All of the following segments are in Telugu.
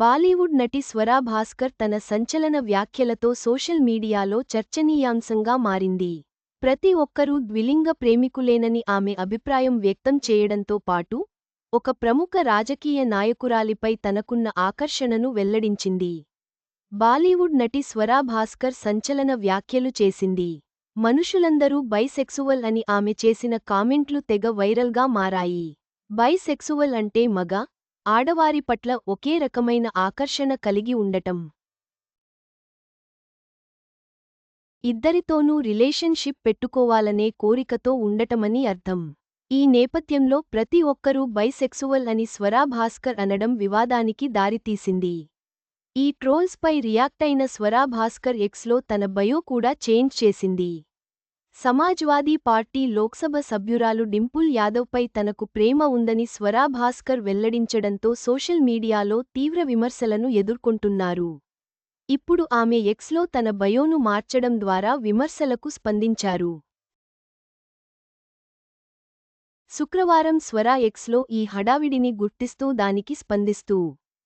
బాలీవుడ్ నటి స్వరా భాస్కర్ తన సంచలన వ్యాఖ్యలతో సోషల్ మీడియాలో చర్చనీయాంశంగా మారింది. ప్రతి ఒక్కరూ ద్విలింగ ప్రేమికులేనని ఆమె అభిప్రాయం వ్యక్తం చేయడంతో పాటు ఒక ప్రముఖ రాజకీయ నాయకురాలిపై తనకున్న ఆకర్షణను వెల్లడించింది. బాలీవుడ్ నటి స్వరా భాస్కర్ సంచలన వ్యాఖ్యలు చేసింది. మనుషులందరూ బైసెక్సువల్ అని ఆమె చేసిన కామెంట్లు తెగ వైరల్గా మారాయి. బైసెక్సువల్ అంటే మగ ఆడవారి పట్ల ఒకే రకమైన ఆకర్షణ కలిగి ఉండటం. ఇద్దరితోనూ రిలేషన్షిప్ పెట్టుకోవాలనే కోరికతో ఉండటమని అర్థం. ఈ నేపథ్యంలో ప్రతి ఒక్కరూ బైసెక్సువల్ అని స్వరా భాస్కర్ అనడం వివాదానికి దారితీసింది. ఈ ట్రోల్స్పై రియాక్ట్ అయిన స్వరా భాస్కర్ ఎక్స్లో తన బయో కూడా చేంజ్ చేసింది. సమాజ్వాదీ పార్టీ లోక్సభ సభ్యురాలు డింపుల్ యాదవ్పై తనకు ప్రేమ ఉందని స్వరా భాస్కర్ వెల్లడించడంతో సోషల్ మీడియాలో తీవ్ర విమర్శలను ఎదుర్కొంటున్నారు. ఇప్పుడు ఆమె ఎక్స్లో తన బయోను మార్చడం ద్వారా విమర్శలకు స్పందించారు. శుక్రవారం స్వరా ఎక్స్లో ఈ హడావిడిని గుర్తిస్తూ దానికి స్పందిస్తూ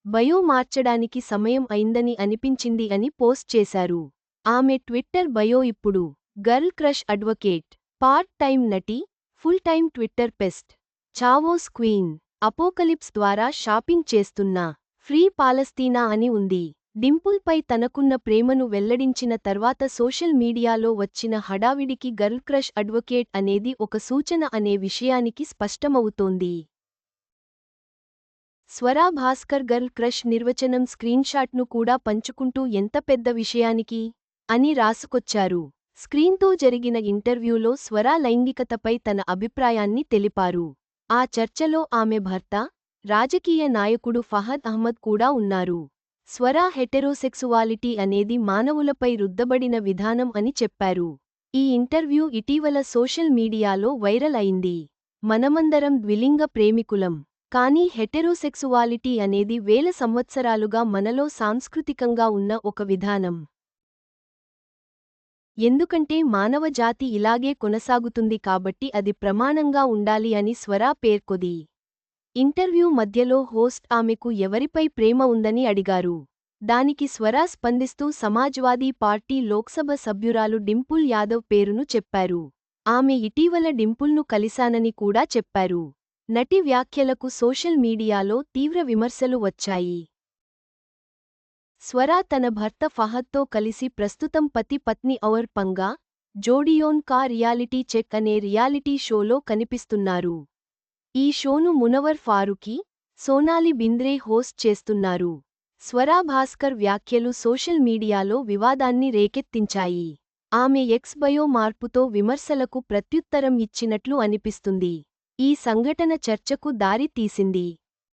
బయో మార్చడానికి సమయం అయిందని అనిపించింది అని పోస్ట్ చేశారు. ఆమె ట్విట్టర్ బయో ఇప్పుడు girl crush advocate part time నటి full time Twitter pest chaos queen apocalypse ద్వారా షాపింగ్ చేస్తున్న ఫ్రీ పాలస్తీనా అని ఉంది. డింపుల్పై తనకున్న ప్రేమను వెల్లడించిన తర్వాత సోషల్ మీడియాలో వచ్చిన హడావిడికి గర్ల్ క్రష్ అడ్వకేట్ అనేది ఒక సూచన అనే విషయానికి స్పష్టమవుతోంది. స్వరా భాస్కర్ గర్ల్ క్రష్ నిర్వచనం స్క్రీన్షాట్ను కూడా పంచుకుంటూ ఎంత పెద్ద విషయానికి? అని రాసుకొచ్చారు. స్క్రీన్తో జరిగిన ఇంటర్వ్యూలో స్వరా లైంగికతపై తన అభిప్రాయాన్ని తెలిపారు. ఆ చర్చలో ఆమె భర్త రాజకీయ నాయకుడు ఫహద్ అహ్మద్ కూడా ఉన్నారు. స్వరా హెటెరోసెక్సువాలిటీ అనేది మానవులపై రుద్దబడిన విధానం అని చెప్పారు. ఈ ఇంటర్వ్యూ ఇటీవల సోషల్ మీడియాలో వైరల్ అయింది. మనమందరం ద్విలింగ ప్రేమికులం. కానీ హెటెరోసెక్సువాలిటీ అనేది వేల సంవత్సరాలుగా మనలో సాంస్కృతికంగా ఉన్న ఒక విధానం. ఎందుకంటే మానవ జాతి ఇలాగే కొనసాగుతుంది కాబట్టి అది ప్రమాణంగా ఉండాలి అని స్వరా పేర్కొది. ఇంటర్వ్యూ మధ్యలో హోస్ట్ ఆమెకు ఎవరిపై ప్రేమ ఉందని అడిగారు. దానికి స్వరా స్పందిస్తూ సమాజ్వాదీ పార్టీ లోక్సభ సభ్యురాలు డింపుల్ యాదవ్ పేరును చెప్పారు. ఆమె ఇటీవల డింపుల్ను కలిశానని కూడా చెప్పారు. నటి వ్యాఖ్యలకు సోషల్ మీడియాలో తీవ్ర విమర్శలు వచ్చాయి. స్వరా తన భర్త ఫహద్తో కలిసి ప్రస్తుతం పతి పత్ని ఔర్ పంగా జోడియోన్ కా రియాలిటీ చెక్ అనే రియాలిటీ షోలో కనిపిస్తున్నారు. ఈ షోను మునవర్ ఫారుకి సోనాలి బింద్రే హోస్ట్ చేస్తున్నారు. స్వరా భాస్కర్ వ్యాఖ్యలు సోషల్ మీడియాలో వివాదాన్ని రేకెత్తించాయి. ఆమె ఎక్స్ బయో మార్పుతో విమర్శలకు ప్రత్యుత్తరం ఇచ్చినట్లు అనిపిస్తుంది. ఈ సంఘటన చర్చకు దారి తీసింది.